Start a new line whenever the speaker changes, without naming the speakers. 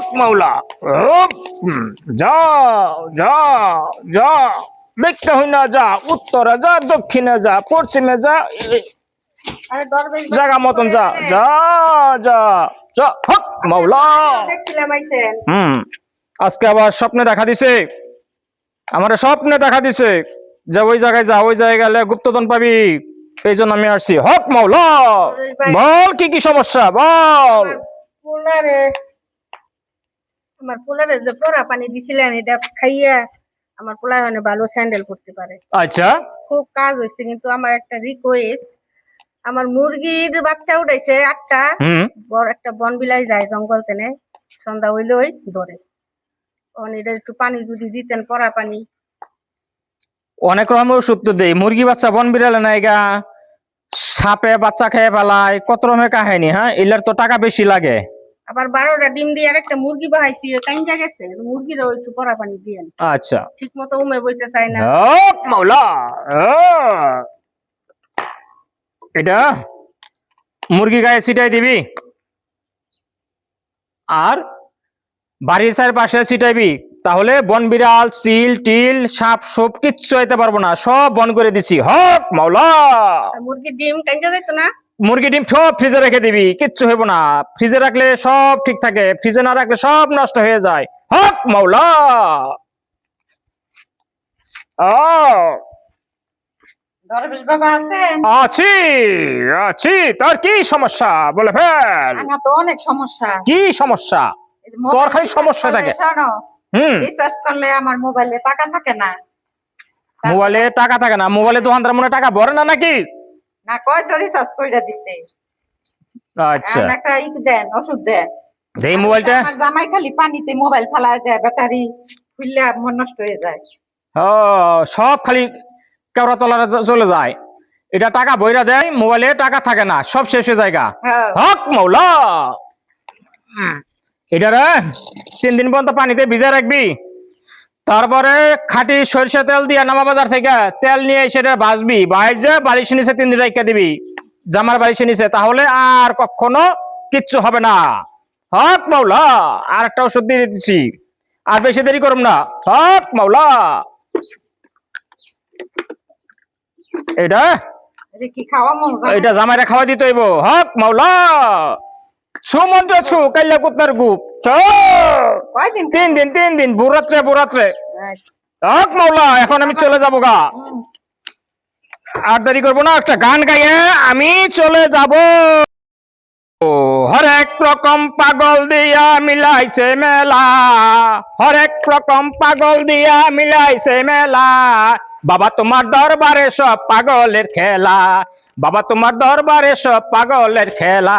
হক মাওলা হক, যা যা যা দেখতে হই না যা উত্তরে যা দক্ষিণে যা পশ্চিমে যা জায়গা মতন যা যা যা যা হক মাওলা হুম আজকে আবার স্বপ্নে দেখা দিছে আমার স্বপ্নে দেখা দিছে যে ওই জায়গায় যা ওই জায়গায় গেলে গুপ্তধন পাবি এই জন্য আমি আসছি হক মাওলা বল কি কি সমস্যা বল
আমার পোলারে যে পোড়া পানি দিছিলেন এটা খাইয়া আমার পোলা মানে ভালো স্যান্ডেল করতে পারে।
আচ্ছা।
খুব কাজ হয়েছে কিন্তু আমার একটা রিকোয়েস্ট আমার মুরগির বাচ্চা উঠাইছে আটটা
হুম।
বড় একটা বন বিলাই যায় জঙ্গল তেনে সন্ধ্যা হইলেই ধরে। এটা একটু পানি যদি দিতেন পরা পানি।
অনেক রকমের ওষুধ তো দেই। মুরগি বাচ্চা বন বিড়ালে নাইগা সাপে বাচ্চা খেয়ে ফেলায় কত রকমের কাহিনী হ্যাঁ? এলার তো টাকা বেশি লাগে।
আবার বারোটা ডিম দিয়ে আরেকটা মুরগি বাহাইছি কাইঞ্জা গেছে মুরগিরও একটু পরা পানি দিয়েন।
আচ্ছা।
ঠিক মতো উমে বইতে চায় না।
মাওলা এটা মুরগি গায়ে ছিটাই দিবি। আর বাড়ির চারপাশে ছিটাইবি তাহলে বন বিড়াল চিল টিল সাপ সব কিচ্ছু হইতে পারব না সব বন করে দিছি। হক মাওলা।
আর মুরগির ডিম কাইঞ্জা যেত না?
মুরগি ডিম সব ফ্রিজে রেখে দিবি কিচ্ছু হইব না। ফ্রিজে রাখলে সব ঠিক থাকে ফ্রিজে না রাখলে সব নষ্ট হয়ে যায়। হক মাওলা! আছি আছি। তোর কি সমস্যা? বলে ফেল।
তো অনেক সমস্যা।
কি সমস্যা? তোর খালি সমস্যা থাকে। হুম।
রিচার্জ করলে আমার মোবাইলে টাকা থাকে না।
মোবাইলে টাকা থাকে না। মোবাইলে দোকানদার মনে টাকা ভরে না নাকি?
না কয় রিচার্জ করে দিছে?
আচ্ছা।
একটা ই দেন ওষুধ দেন।
এই মোবাইলটা।
আমার জামাই খালি পানিতে মোবাইল ফেলায় দেয় ব্যাটারি খুললে মন নষ্ট হয়ে যায়।
ও সব খালি কেওড়া তলারে চলে যায়। এটা টাকা বইরা দেয় মোবাইলে টাকা থাকে না সব শেষ হয়ে যায় গা।
হ্যাঁ।
হক মৌলা। এটা রে তিন দিন পর্যন্ত পানিতে ভিজে রাখবি। তারপরে খাটি সরিষা তেল দিয়া নামা বাজার থেকে তেল নিয়ে সেটা ভাজবি ভাজে বালিশ নিচে তিন রেখে দিবি। জামার বালিশ নিচে তাহলে আর কখনো কিচ্ছু হবে না। হক মাওলা আর একটা ওষুধ দিয়ে দিচ্ছি আর বেশি দেরি করুম না। হক মাওলা। এটা
এটা কি খাওয়া
এটা জামাইরা খাওয়া দিতে হইব। হক মাওলা। সুমন্ত্র ছু কাইলা কুত্তার গুপ।
কয়দিন?
তিন দিন তিন দিন বুরাত্রে
আচ্ছা।
হক মাওলা এখন আমি চলে যাব গা। আর দেরি করব না একটা গান গাইয়ে আমি চলে যাব। হরেক রকম পাগল দিয়া মিলাইছে মেলা। হরেক রকম পাগল দিয়া মিলাইছে মেলা। বাবা তোমার দরবারে সব পাগলের খেলা। বাবা তোমার দরবারে সব পাগলের খেলা।